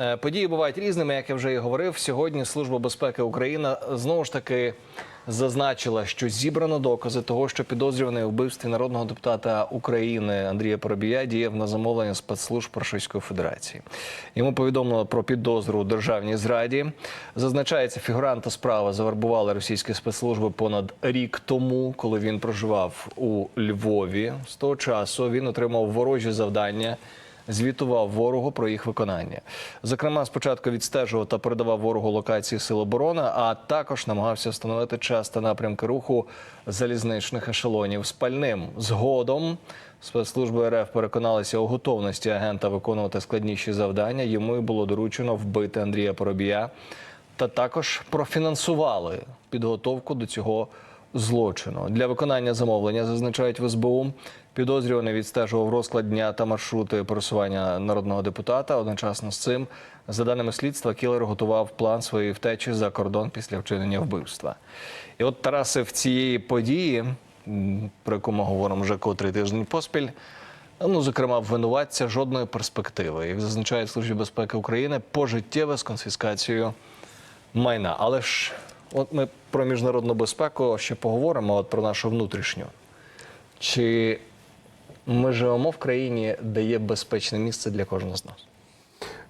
Е, Події бувають різними, як я вже і говорив. Сьогодні Служба безпеки України знову ж таки зазначила, що зібрано докази того, що підозрюваний у вбивстві народного депутата України Андрія Поробія діяв на замовлення спецслужб Російської Федерації. Йому повідомили про підозру у державній зраді. Зазначається, фігуранта справи завербували російські спецслужби понад рік тому, коли він проживав у Львові. З того часу він отримав ворожі завдання звітував ворогу про їх виконання. Зокрема, спочатку відстежував та передавав ворогу локації сил оборони, а також намагався встановити час та напрямки руху залізничних ешелонів спальним. Згодом спецслужби РФ переконалися у готовності агента виконувати складніші завдання. Йому було доручено вбити Андрія Поробія та також профінансували підготовку до цього злочину. Для виконання замовлення зазначають в СБУ. Підозрюваний відстежував розклад дня та маршрути пересування народного депутата. Одночасно з цим, за даними слідства, кілер готував план своєї втечі за кордон після вчинення вбивства. І от Тараси в цієї події, про яку ми говоримо вже котрий тиждень поспіль. Ну, зокрема, винуватця жодної перспективи, як зазначає Служба безпеки України, пожиттєве з конфіскацією майна. Але ж, от ми про міжнародну безпеку ще поговоримо, от про нашу внутрішню. Чи ми живемо в країні, де є безпечне місце для кожного з нас?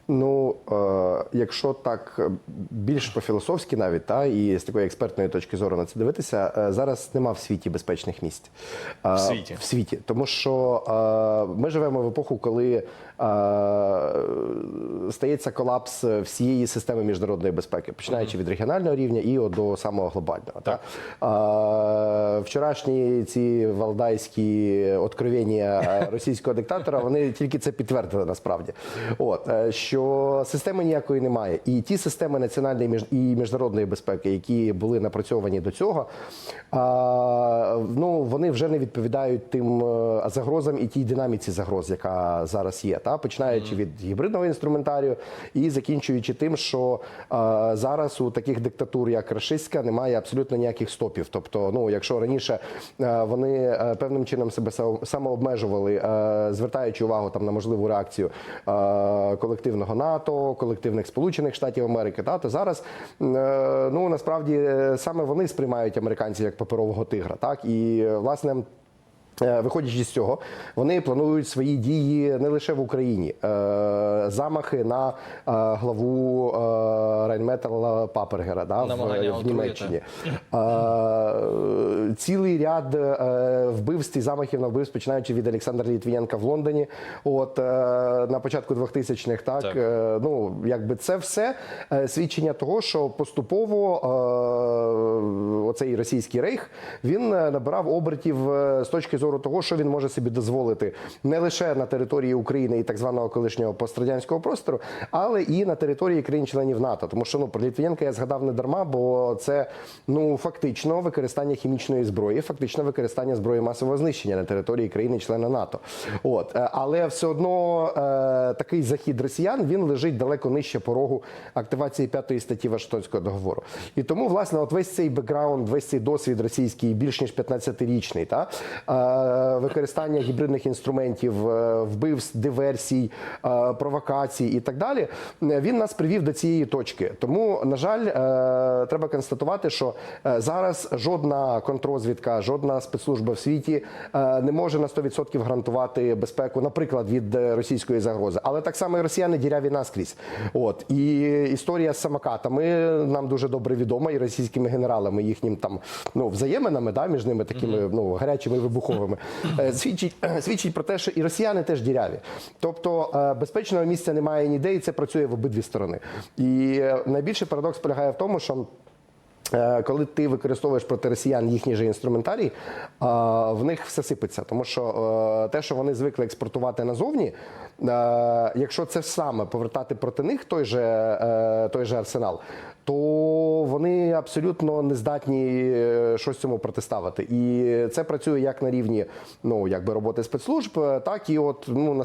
Ну, е, якщо так е, більш по-філософськи навіть, та, і з такої експертної точки зору на це дивитися, е, зараз нема в світі безпечних місць. Е, В світі? В світі. Тому що е, ми живемо в епоху, коли стається колапс всієї системи міжнародної безпеки, починаючи від регіонального рівня і от до самого глобального. Та? Е, вчорашні ці валдайські откровення російського диктатора, вони тільки це підтвердили насправді. От, е, що системи ніякої немає. І ті системи національної і міжнародної безпеки, які були напрацьовані до цього, ну, вони вже не відповідають тим е, загрозам і тій динаміці загроз, яка зараз є. Та? Починаючи від гібридного інструментарію і закінчуючи тим, що е, зараз у таких диктатур, як рашистська, немає абсолютно ніяких стопів. Тобто, ну, якщо раніше е, вони е, певним чином себе самообмежували, е, звертаючи увагу там на можливу реакцію е, колективного НАТО, колективних Сполучених Штатів Америки, та то зараз е, ну насправді е, саме вони сприймають американців як паперового тигра, так і власне. Е, Виходячи з цього, вони планують свої дії не лише в Україні. Е, Замахи на е, главу Райнметал Папергера да, в, Намагання в. Німеччині. Цілий ряд вбивств і замахів на вбивств, починаючи від Олександра Літвієнка в Лондоні, от на початку 2000-х, так, Так. Ну якби це все свідчення того, що поступово оцей російський рейх він набирав обертів з точки зору того, що він може собі дозволити не лише на території України і так званого колишнього пострадянського простору, але і на території країн-членів НАТО. Тому що ну про Літвієнка я згадав не дарма, бо це ну фактично використання хімічної зброї, фактично використання зброї масового знищення на території країни-члена НАТО. От Е, але все одно е, такий захід росіян він лежить далеко нижче порогу активації п'ятої статті Вашингтонського договору. І тому, власне, от весь цей бекграунд, весь цей досвід російський, більш ніж 15-річний, та е, використання гібридних інструментів, е, вбивств, диверсій, е, провокацій і так далі, він нас привів до цієї точки. Тому, на жаль, е, треба констатувати, що зараз жодна контррозвідка, жодна спецслужба в світі не може на 100% гарантувати безпеку, наприклад, від російської загрози. Але так само і росіяни діряві наскрізь. От і історія з самокатами нам дуже добре відома, і російськими генералами, їхнім там ну взаєминами, да, між ними такими ну гарячими вибуховими, е, свідчить свідчить про те, що і росіяни теж діряві. Тобто е, безпечного місця немає ніде, і це працює в обидві сторони. І е, найбільший парадокс полягає в тому, що. Е, Коли ти використовуєш проти росіян їхній же інструментарій, в них все сипеться. Тому що е, те, що вони звикли експортувати назовні, е, якщо це саме повертати проти них той же, е, той же арсенал, то вони абсолютно не здатні е, щось цьому протиставити. І це працює як на рівні ну, якби роботи спецслужб, е, так і от ну,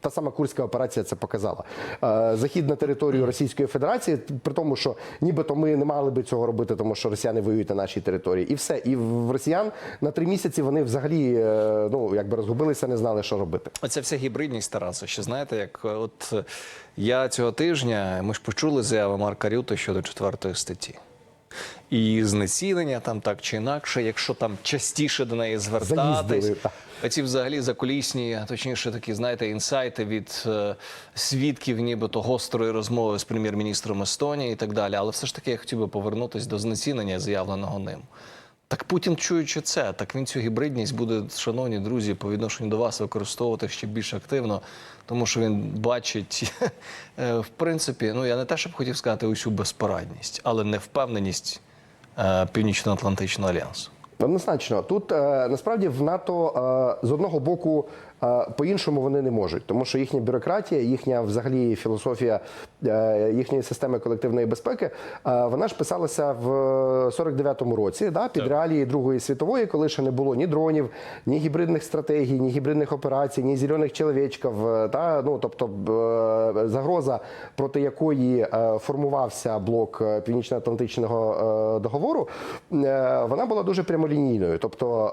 та сама Курська операція це показала. Е, Захід на територію Російської Федерації, при тому, що нібито ми не мали би цього робити, тому що росіяни воюють на нашій території, і все. І в росіян на три місяці вони взагалі е, ну якби розгубилися, не знали, що робити. Оця вся гібридність Тараса. Що Знаєте, як е, от е, я цього тижня ми ж почули заяву Марка Рюта щодо четвертої статті. І знецінення там так чи інакше, якщо там частіше до неї звертатись. Ці взагалі закулісні, точніше такі, знаєте, інсайти від е, свідків, нібито гострої розмови з прем'єр-міністром Естонії і так далі. Але все ж таки я хотів би повернутися до знецінення, заявленого ним. Так Путін, чуючи це, так він цю гібридність буде, шановні друзі, по відношенню до вас використовувати ще більш активно, тому що він бачить, е, в принципі, ну я не те, щоб хотів сказати усю безпорадність, але невпевненість Північно-Атлантичного альянсу. Однозначно, тут е, насправді в НАТО е, з одного боку е, по-іншому вони не можуть, тому що їхня бюрократія, їхня взагалі філософія е, їхньої системи колективної безпеки, е, вона ж писалася в 49-му році, да, під реалії Другої світової, коли ще не було ні дронів, ні гібридних стратегій, ні гібридних операцій, ні зелених чоловічків. е, Та, ну, тобто загроза, проти якої формувався блок Північно-Атлантичного договору, вона була дуже прямолінійною. Тобто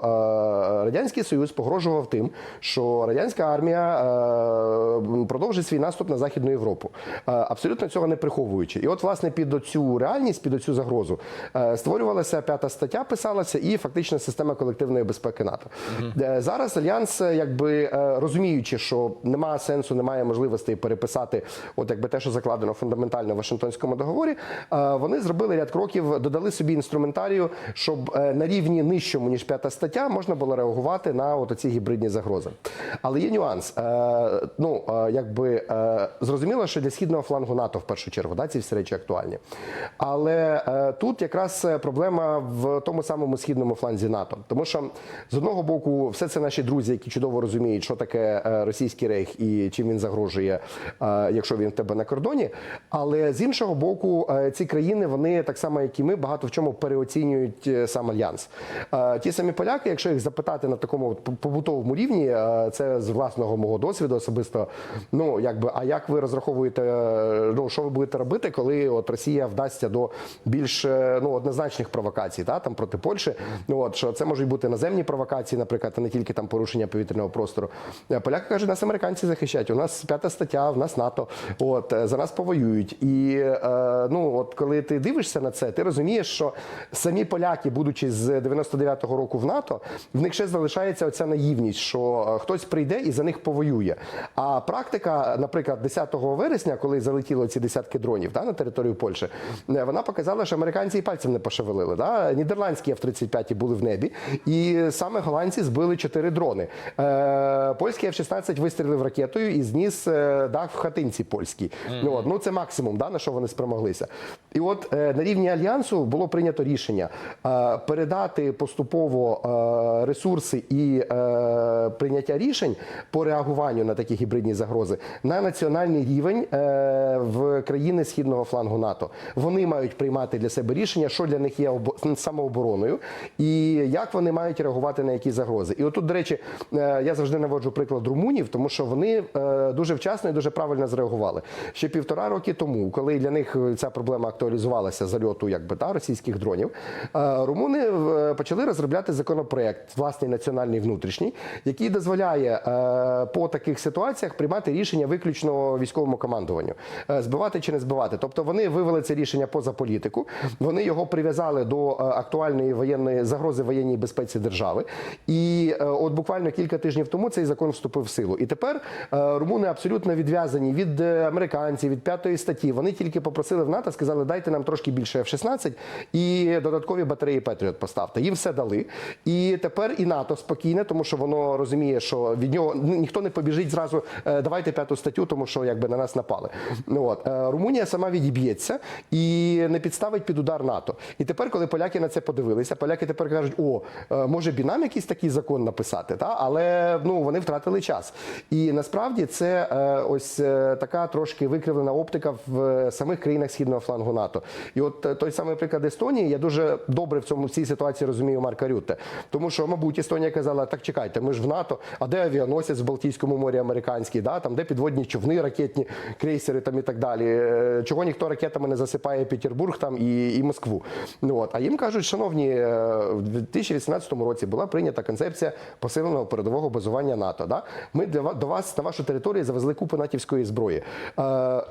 Радянський Союз погрожував тим, що радянська армія е, продовжить свій наступ на Західну Європу, е, абсолютно цього не приховуючи. І от, власне, під оцю реальність, під оцю загрозу е, створювалася п'ята стаття, писалася і фактично система колективної безпеки НАТО. Е, Зараз альянс, якби розуміючи, що немає сенсу, немає можливостей переписати, от якби те, що закладено фундаментально в Вашингтонському договорі, вони зробили ряд кроків, додали собі інструментарію, щоб на рівні нижчому ніж п'ята стаття можна було реагувати на от гібридні загрози. Але є нюанс. Е, Ну е, якби е, зрозуміло, що для східного флангу НАТО в першу чергу да, ці всі речі актуальні. Але е, тут якраз е, проблема в тому самому східному фланзі НАТО, тому що з одного боку, все це наші друзі, які чудово розуміють, що таке е, російський рейх і чим він загрожує, е, якщо він в тебе на кордоні. Але з іншого боку, е, ці країни вони так само, як і ми, багато в чому переоцінюють е, сам альянс. Е, Ті самі поляки, якщо їх запитати на такому побутовому рівні, е, це з власного мого досвіду особисто. Ну якби, а як ви розраховуєте, ну що ви будете робити, коли от Росія вдасться до більш е, ну однозначних провокацій, та там проти Польщі? Ну от що це можуть бути наземні провокації, наприклад, а не тільки там порушення повітряного простору. Е, Поляки кажуть, нас американці захищають. У нас п'ята стаття, в нас НАТО. От е, за нас повоюють. І е, ну от коли ти дивишся на це, ти розумієш, що самі поляки, будучи з 99-го року в НАТО, в них ще залишається оця наївність, що хтось прийде і за них повоює. А практика, наприклад, 10 вересня, коли залетіло ці десятки дронів да, на територію Польщі, е, вона показала, що американці і пальцем не пошевелили. Да? Нідерландські F-35 були в небі, і саме голландці збили чотири дрони. Е, польський F-16 вистрілив ракетою і зніс е, дах в хатинці польській. Ну, от, ну це максимум, да, на що вони спромоглися. І от на рівні альянсу було прийнято рішення передати поступово ресурси і прийняття рішень по реагуванню на такі гібридні загрози на національний рівень е, в країни східного флангу НАТО. Вони мають приймати для себе рішення, що для них є обо- самообороною, і як вони мають реагувати на які загрози. І отут, до речі, е, я завжди наводжу приклад румунів, тому що вони е, дуже вчасно і дуже правильно зреагували. Ще півтора роки тому, коли для них ця проблема актуалізувалася зальоту якби та російських дронів, румуни почали розробляти законопроект, власний національний внутрішній, який дозволяє е, по таких ситуаціях приймати рішення виключно військовому командуванню, е, збивати чи не збивати. Тобто вони вивели це рішення поза політику, вони його прив'язали до е, актуальної воєнної загрози воєнній безпеці держави. І от буквально кілька тижнів тому цей закон вступив в силу. І тепер румуни абсолютно відв'язані від американців, від п'ятої статті. Вони тільки попросили в НАТО, сказали, дайте нам трошки більше F-16 і додаткові батареї Петріот поставте. Їм все дали. І тепер і НАТО спокійне, тому що воно розуміє, що від нього ніхто не побіжить зразу. «Е, Давайте п'яту статтю, тому що якби на нас напали. Ну от Е, Румунія сама відіб'ється і не підставить під удар НАТО. І тепер, коли поляки на це подивилися, поляки тепер кажуть: о, е, може б нам якийсь такий закон написати, та але ну вони втратили час. І насправді це ось така трошки викривлена оптика в самих країнах східного флангу НАТО. І от той самий приклад Естонії, я дуже добре в цьому в цій ситуації розумію Марка Рютте. Тому що, мабуть, Естонія казала: так чекайте, ми ж в НАТО. А де де авіаносець в Балтійському морі американський, да, там де підводні човни, ракетні крейсери там і так далі. Е, Чого ніхто ракетами не засипає Петербург там і, і Москву. Ну от а їм кажуть, шановні, е, в 2018 році була прийнята концепція посиленого передового базування НАТО. Да? Ми для ва- до вас на вашу територію завезли купу натівської зброї. Е,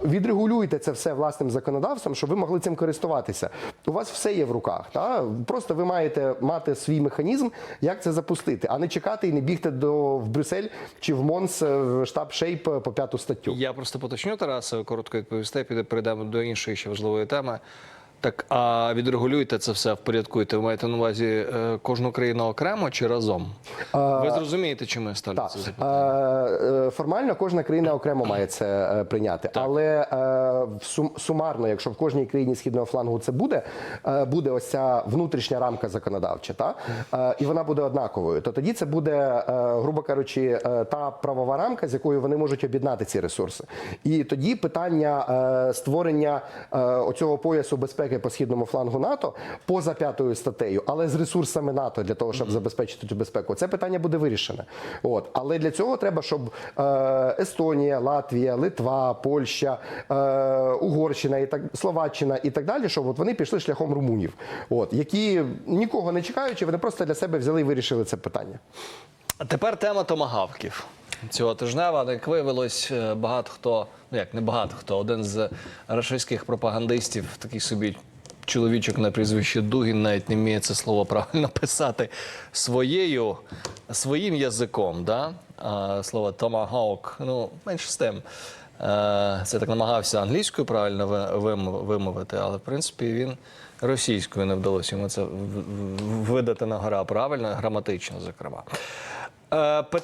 відрегулюйте це все власним законодавством, щоб ви могли цим користуватися. У вас все є в руках. Та? Просто ви маєте мати свій механізм, як це запустити, а не чекати і не бігти до в Брюссель чи в Монс е, в штаб Шейп е, по п'яту статтю. Я просто поточню Тараса, коротко відповісти, піде перейдемо до іншої ще важливої теми. Так, а відрегулюйте це все, впорядкуйте. Ви маєте на увазі е, кожну країну окремо чи разом? Ви зрозумієте, чому я ставлю Так. це запитання? Е, е, Формально кожна країна окремо має це е, прийняти, але е, сум- сумарно, якщо в кожній країні східного флангу це буде, буде ось ця внутрішня рамка законодавча, та і вона буде однаковою. То тоді це буде, грубо кажучи, та правова рамка, з якою вони можуть об'єднати ці ресурси. І тоді питання створення оцього поясу безпеки по східному флангу НАТО поза п'ятою статтею, але з ресурсами НАТО для того, щоб забезпечити цю безпеку, це питання буде вирішене. От але для цього треба, щоб е, Естонія, Латвія, Литва, Польща, е, Угорщина і так Словаччина і так далі, щоб от вони пішли шляхом румунів, от які нікого не чекаючи, вони просто для себе взяли і вирішили це питання. Тепер тема томагавків. Цього тижнева, як виявилось, е, багато хто, ну як не багато хто, один з рашистських пропагандистів, такий собі чоловічок на прізвище Дугін, навіть не вміє це слово правильно писати своєю, своїм язиком. Да? А, слово томагавк, ну, менше з тим. Е, Це так намагався англійською правильно вимовити, але в принципі він російською не вдалося йому це видати на гора правильно, граматично, зокрема. Е,